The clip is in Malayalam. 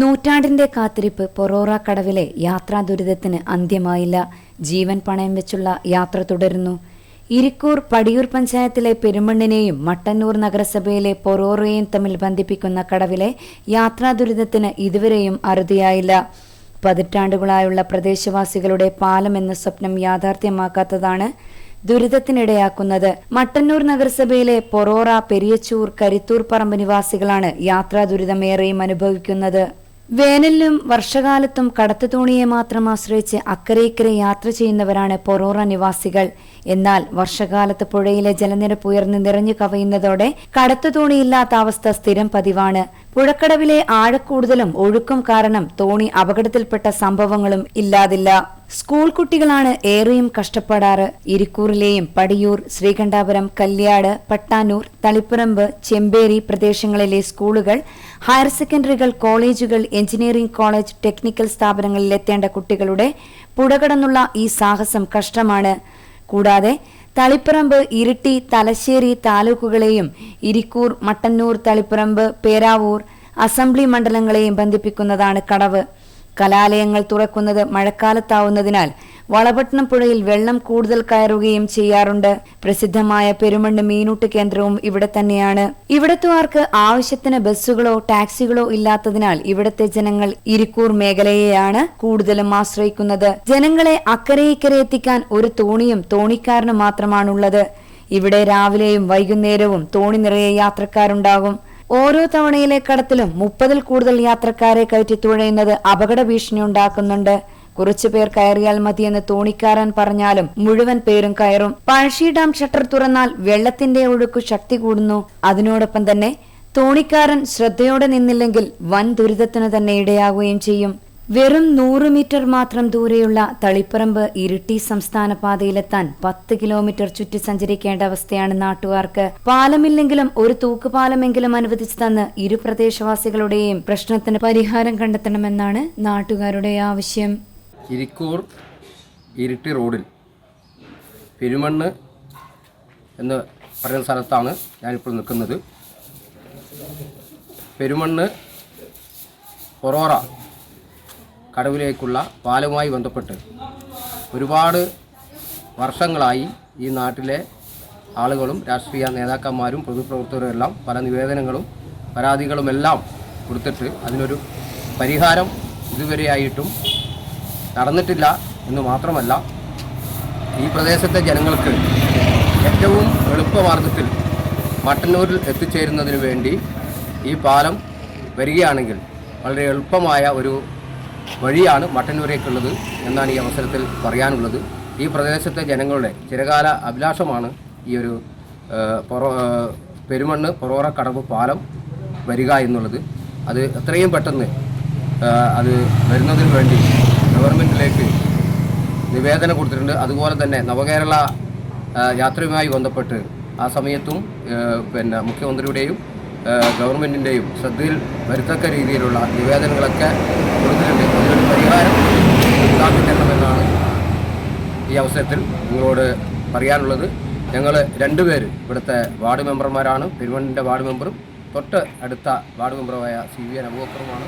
നൂറ്റാണ്ടിന്റെ കാത്തിരിപ്പ് പൊറോറ കടവിലെ യാത്രാ ദുരിതത്തിന് അന്ത്യമായില്ല. ജീവൻ പണയം വെച്ചുള്ള യാത്ര തുടരുന്നു. ഇരിക്കൂർ പടിയൂർ പഞ്ചായത്തിലെ പെരുമണ്ണിനെയും മട്ടന്നൂർ നഗരസഭയിലെ പൊറോറയെയും തമ്മിൽ ബന്ധിപ്പിക്കുന്ന കടവിലെ യാത്രാ ദുരിതത്തിന് ഇതുവരെയും അറുതിയായില്ല. പതിറ്റാണ്ടുകളായുള്ള പ്രദേശവാസികളുടെ പാലം എന്ന സ്വപ്നം യാഥാർത്ഥ്യമാക്കാത്തതാണ് ദുരിതത്തിനിടയാക്കുന്നത്. മട്ടന്നൂർ നഗരസഭയിലെ പൊറോറ പെരിയച്ചൂർ കരിത്തൂർ പറമ്പ് നിവാസികളാണ് യാത്രാ ദുരിതമേറെയും അനുഭവിക്കുന്നത്. വേനലിലും വർഷകാലത്തും കടത്തുതോണിയെ മാത്രം ആശ്രയിച്ച് അക്കരയിക്കരെ യാത്ര ചെയ്യുന്നവരാണ് പൊറോറ നിവാസികൾ. എന്നാൽ വർഷകാലത്ത് പുഴയിലെ ജലനിരപ്പ് ഉയർന്ന് നിറഞ്ഞു കവയുന്നതോടെ കടത്തുതോണിയില്ലാത്ത അവസ്ഥ സ്ഥിരം പതിവാണ്. പുഴക്കടവിലെ ആഴക്കൂടുതലും ഒഴുക്കും കാരണം തോണി അപകടത്തിൽപ്പെട്ട സംഭവങ്ങളും ഇല്ലാതില്ല. സ്കൂൾ കുട്ടികളാണ് ഏറെയും കഷ്ടപ്പെടാറ്. ഇരിക്കൂറിലെയും പടിയൂർ ശ്രീകണ്ഠാപുരം കല്യാട് പട്ടാനൂർ തളിപ്പറമ്പ് ചെമ്പേരി പ്രദേശങ്ങളിലെ സ്കൂളുകൾ ഹയർ സെക്കൻഡറികൾ കോളേജുകൾ എഞ്ചിനീയറിംഗ് കോളേജ് ടെക്നിക്കൽ സ്ഥാപനങ്ങളിൽ എത്തേണ്ട കുട്ടികളുടെ പുഴകടന്നുള്ള ഈ സാഹസം കഷ്ടമാണ്. കൂടാതെ തളിപ്പറമ്പ് ഇരിട്ടി തലശ്ശേരി താലൂക്കുകളെയും ഇരിക്കൂർ മട്ടന്നൂർ തളിപ്പറമ്പ് പേരാവൂർ അസംബ്ലി മണ്ഡലങ്ങളെയും ബന്ധിപ്പിക്കുന്നതാണ് കടവ്. കലാലയങ്ങൾ തുറക്കുന്നത് മഴക്കാലത്താവുന്നതിനാൽ വളപട്ടണം പുഴയിൽ വെള്ളം കൂടുതൽ കയറുകയും ചെയ്യാറുണ്ട്. പ്രസിദ്ധമായ പെരുമണ്ണ് മീനൂട്ട് കേന്ദ്രവും ഇവിടെ തന്നെയാണ്. ഇവിടത്തുകാർക്ക് ആവശ്യത്തിന് ബസ്സുകളോ ടാക്സികളോ ഇല്ലാത്തതിനാൽ ഇവിടത്തെ ജനങ്ങൾ ഇരിക്കൂർ മേഖലയെയാണ് കൂടുതലും ആശ്രയിക്കുന്നത്. ജനങ്ങളെ അക്കരെ ഇക്കരെ എത്തിക്കാൻ ഒരു തോണിയും തോണിക്കാരനും മാത്രമാണുള്ളത്. ഇവിടെ രാവിലെയും വൈകുന്നേരവും തോണി നിറയെ യാത്രക്കാരുണ്ടാകും. ഓരോ തവണയിലെ കടത്തിലും മുപ്പതിൽ കൂടുതൽ യാത്രക്കാരെ കയറ്റി തുഴയുന്നത് അപകട ഭീഷണി ഉണ്ടാക്കുന്നുണ്ട് കുറച്ചു പേർ കയറിയാൽ മതിയെന്ന് തോണിക്കാരൻ പറഞ്ഞാലും മുഴുവൻ പേരും കയറും. പഴശ്ശി ഡാം ഷട്ടർ തുറന്നാൽ വെള്ളത്തിന്റെ ഒഴുക്ക് ശക്തി കൂടുന്നു. അതിനോടൊപ്പം തന്നെ തോണിക്കാരൻ ശ്രദ്ധയോടെ നിന്നില്ലെങ്കിൽ വൻ ദുരിതത്തിന് തന്നെ ഇടയാകുകയും ചെയ്യും. വെറും നൂറ് മീറ്റർ മാത്രം ദൂരെയുള്ള തളിപ്പറമ്പ് ഇരിട്ടി സംസ്ഥാന പാതയിലെത്താൻ പത്ത് കിലോമീറ്റർ ചുറ്റി സഞ്ചരിക്കേണ്ട അവസ്ഥയാണ് നാട്ടുകാർക്ക്. പാലമില്ലെങ്കിലും ഒരു തൂക്കുപാലമെങ്കിലും അനുവദിച്ചു തന്ന് ഇരു പ്രദേശവാസികളുടെയും പ്രശ്നത്തിന് പരിഹാരം കണ്ടെത്തണമെന്നാണ് നാട്ടുകാരുടെ ആവശ്യം. ഇരിക്കൂർ ഇരിട്ടി റോഡിൽ പെരുമണ്ണ് എന്ന് പറയുന്ന സ്ഥലത്താണ് ഞാനിപ്പോൾ നിൽക്കുന്നത്. പെരുമണ്ണ് പൊറോറ കടവിലേക്കുള്ള പാലവുമായി ബന്ധപ്പെട്ട് ഒരുപാട് വർഷങ്ങളായി ഈ നാട്ടിലെ ആളുകളും രാഷ്ട്രീയ നേതാക്കന്മാരും പൊതുപ്രവർത്തകരും എല്ലാം പല നിവേദനങ്ങളും പരാതികളുമെല്ലാം കൊടുത്തിട്ട് അതിനൊരു പരിഹാരം ഇതുവരെയായിട്ടും നടന്നിട്ടില്ല എന്ന് മാത്രമല്ല ഈ പ്രദേശത്തെ ജനങ്ങൾക്ക് ഏറ്റവും എളുപ്പമാർഗത്തിൽ മട്ടന്നൂരിൽ എത്തിച്ചേരുന്നതിന് വേണ്ടി ഈ പാലം വരികയാണെങ്കിൽ വളരെ എളുപ്പമായ ഒരു വഴിയാണ് മട്ടന്നൂരേക്കുള്ളത് എന്നാണ് ഈ അവസരത്തിൽ പറയാനുള്ളത്. ഈ പ്രദേശത്തെ ജനങ്ങളുടെ ചിരകാല അഭിലാഷമാണ് ഈ ഒരു പെരുമണ്ണ് പൊറോറ കടവ് പാലം വരിക എന്നുള്ളത്. അത് എത്രയും പെട്ടെന്ന് അത് വരുന്നതിന് വേണ്ടി ഗവൺമെന്റിലേക്ക് നിവേദനം കൊടുത്തിട്ടുണ്ട്. അതുപോലെ തന്നെ നവകേരള യാത്രയുമായി ബന്ധപ്പെട്ട് ആ സമയത്തും പിന്നെ മുഖ്യമന്ത്രിയുടെയും ഗവൺമെന്റിന്റെയും ശ്രദ്ധയിൽ വരുത്തക്ക രീതിയിലുള്ള നിവേദനങ്ങളൊക്കെ കൊടുത്തിട്ടുണ്ട്. അതിനൊരു പരിഹാരം ഉണ്ടാക്കിത്തരണമെന്നാണ് ഈ അവസരത്തിൽ നിങ്ങളോട് പറയാനുള്ളത്. ഞങ്ങൾ രണ്ടുപേർ ഇവിടുത്തെ വാർഡ് മെമ്പർമാരാണ്. പെരുമണ്ണിന്റെ വാർഡ് മെമ്പറും തൊട്ട് അടുത്ത വാർഡ് മെമ്പറുമായ സി വി എൻ അബൂബക്കറുമാണ്.